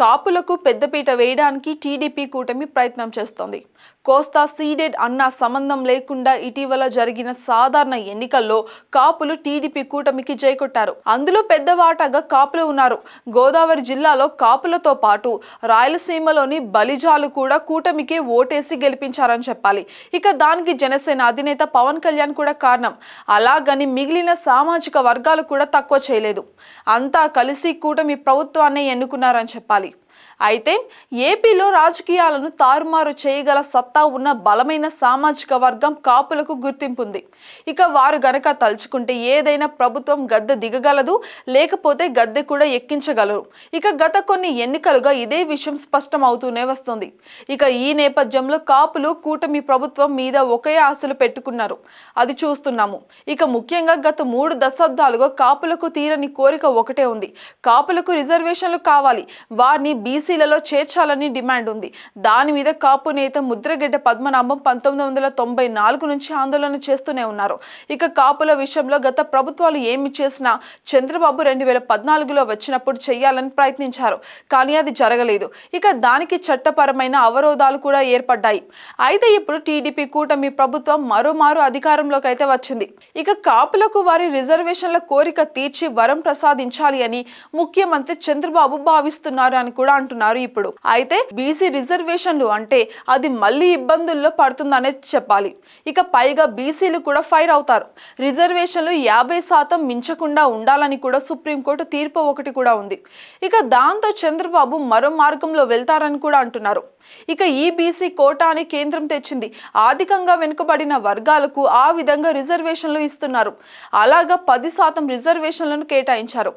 కాపులకు పెద్దపీట వేయడానికి టీడీపీ కూటమి ప్రయత్నం చేస్తోంది. కోస్తా సీడెడ్ అన్న సంబంధం లేకుండా ఇటీవల జరిగిన సాధారణ ఎన్నికల్లో కాపులు టీడీపీ కూటమికి జైకొట్టారు. అందులో పెద్ద వాటాగా కాపులు ఉన్నారు. గోదావరి జిల్లాలో కాపులతో పాటు రాయలసీమలోని బలిజాలు కూడా కూటమికి ఓటేసి గెలిపించారని చెప్పాలి. ఇక దానికి జనసేన అధినేత పవన్ కళ్యాణ్ కూడా కారణం. అలాగని మిగిలిన సామాజిక వర్గాలు కూడా తక్కువ చేయలేదు. అంతా కలిసి కూటమి ప్రభుత్వాన్ని ఎన్నుకున్నారని చెప్పాలి. అయితే ఏపీలో రాజకీయాలను తారుమారు చేయగల సత్తా ఉన్న బలమైన సామాజిక వర్గం కాపులకు గుర్తింపు ఉంది ఇక వారు గనక తలుచుకుంటే ఏదైనా ప్రభుత్వం గద్దె దిగగలదు లేకపోతే గద్దె కూడా ఎక్కించగలరు. ఇక గత కొన్ని ఎన్నికలుగా ఇదే విషయం స్పష్టం అవుతూనే వస్తుంది. ఇక ఈ నేపథ్యంలో కాపులు కూటమి ప్రభుత్వం మీద ఒకే ఆశలు పెట్టుకున్నారు. అది చూస్తున్నాము. ఇక ముఖ్యంగా గత మూడు దశాబ్దాలుగా కాపులకు తీరని కోరిక ఒకటే ఉంది. కాపులకు రిజర్వేషన్లు కావాలి. వారిని బీసీలలో చేర్చాలని డిమాండ్ ఉంది. దాని మీద కాపు నేత ముద్రగడ్డ పద్మనాభం పంతొమ్మిది వందల తొంభై నాలుగు నుంచి ఆందోళన చేస్తూనే ఉన్నారు. ఇక కాపుల విషయంలో గత ప్రభుత్వాలు ఏమి చేసినా చంద్రబాబు రెండు వేల పద్నాలుగులో వచ్చినప్పుడు చేయాలని ప్రయత్నించారు. కానీ అది జరగలేదు. ఇక దానికి చట్టపరమైన అవరోధాలు కూడా ఏర్పడ్డాయి. అయితే ఇప్పుడు టీడీపీ కూటమి ప్రభుత్వం మరోమారు అధికారంలోకి అయితే వచ్చింది. ఇక కాపులకు వారి రిజర్వేషన్ల కోరిక తీర్చి వరం ప్రసాదించాలి అని ముఖ్యమంత్రి చంద్రబాబు భావిస్తున్నారు అని కూడా అంటున్నారు ఇప్పుడు. అయితే బీసీ రిజర్వేషన్లు అంటే అది మళ్ళీ ఇబ్బందుల్లో పడుతుందనే చెప్పాలి. ఇక పైగా బీసీలు కూడా ఫైర్ అవుతారు. రిజర్వేషన్లు యాభై శాతం మించకుండా ఉండాలని కూడా సుప్రీంకోర్టు తీర్పు ఒకటి కూడా ఉంది. ఇక దాంతో చంద్రబాబు మరో మార్గంలో వెళ్తారని కూడా అంటున్నారు. ఇక ఈబీసీ కోటా అని కేంద్రం తెచ్చింది. ఆర్థికంగా వెనుకబడిన వర్గాలకు ఆ విధంగా రిజర్వేషన్లు ఇస్తున్నారు. అలాగా పది శాతం రిజర్వేషన్లను కేటాయించారు.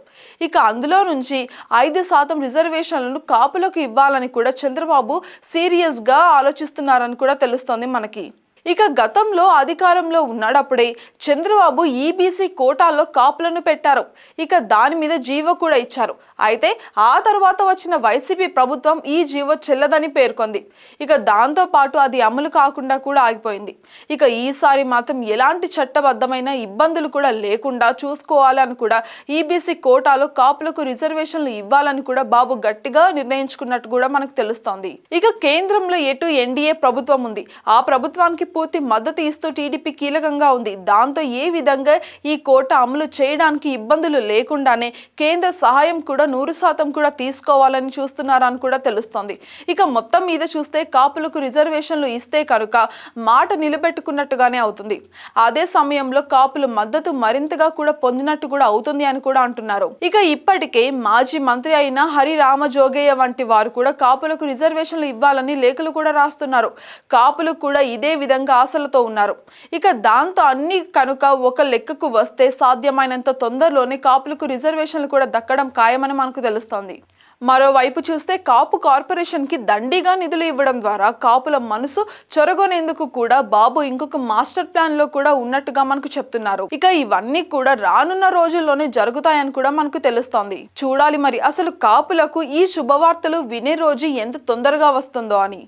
ఇక అందులో నుంచి ఐదు శాతం రిజర్వేషన్లను కాపులకు ఇవ్వాలని కూడా చంద్రబాబు సీరియస్గా ఆలోచిస్తున్నారని కూడా తెలుస్తోంది మనకి. ఇక గతంలో అధికారంలో ఉన్నప్పుడే చంద్రబాబు ఈబీసీ కోటాలో కాపులను పెట్టారు. ఇక దాని మీద జీవో కూడా ఇచ్చారు. అయితే ఆ తర్వాత వచ్చిన వైసీపీ ప్రభుత్వం ఈ జీవో చెల్లదని పేర్కొంది. ఇక దాంతో పాటు అది అమలు కాకుండా కూడా ఆగిపోయింది. ఇక ఈసారి మాత్రం ఎలాంటి చట్టబద్ధమైన ఇబ్బందులు కూడా లేకుండా చూసుకోవాలని కూడా ఈబీసీ కోటాలో కాపులకు రిజర్వేషన్లు ఇవ్వాలని కూడా బాబు గట్టిగా నిర్ణయించుకున్నట్టు కూడా మనకు తెలుస్తోంది. ఇక కేంద్రంలో ఎటు ఎన్డీఏ ప్రభుత్వం ఉంది. ఆ ప్రభుత్వానికి పూర్తి మద్దతు ఇస్తూ టీడీపీ కీలకంగా ఉంది. దాంతో ఏ విధంగా ఈ కోట అమలు చేయడానికి ఇబ్బందులు లేకుండానే కేంద్ర సహాయం కూడా నూరు శాతం కూడా తీసుకోవాలని చూస్తున్నారని కూడా తెలుస్తోంది. ఇక మొత్తం మీద చూస్తే కాపులకు రిజర్వేషన్లు ఇస్తే కనుక మాట నిలబెట్టుకున్నట్టుగానే అవుతుంది. అదే సమయంలో కాపుల మద్దతు మరింతగా కూడా పొందినట్టు కూడా అవుతుంది అని కూడా అంటున్నారు. ఇక ఇప్పటికే మాజీ మంత్రి అయిన హరి రామ జోగయ్య వంటి వారు కూడా కాపులకు రిజర్వేషన్లు ఇవ్వాలని లేఖలు కూడా రాస్తున్నారు. కాపులు కూడా ఇదే విధంగా విధంగా ఆశలతో ఉన్నారు. ఇక దాంతో అన్ని కనుక ఒక లెక్కకు వస్తే సాధ్యమైనంత తొందరలోనే కాపులకు రిజర్వేషన్లు కూడా దక్కడం ఖాయమని మనకు తెలుస్తోంది. మరోవైపు చూస్తే కాపు కార్పొరేషన్కి దండిగా నిధులు ఇవ్వడం ద్వారా కాపుల మనసు చొరగొనేందుకు కూడా బాబు ఇంకొక మాస్టర్ ప్లాన్లో కూడా ఉన్నట్టుగా మనకు చెప్తున్నారు. ఇక ఇవన్నీ కూడా రానున్న రోజుల్లోనే జరుగుతాయని కూడా మనకు తెలుస్తోంది. చూడాలి మరి అసలు కాపులకు ఈ శుభవార్తలు వినే రోజు ఎంత తొందరగా వస్తుందో అని.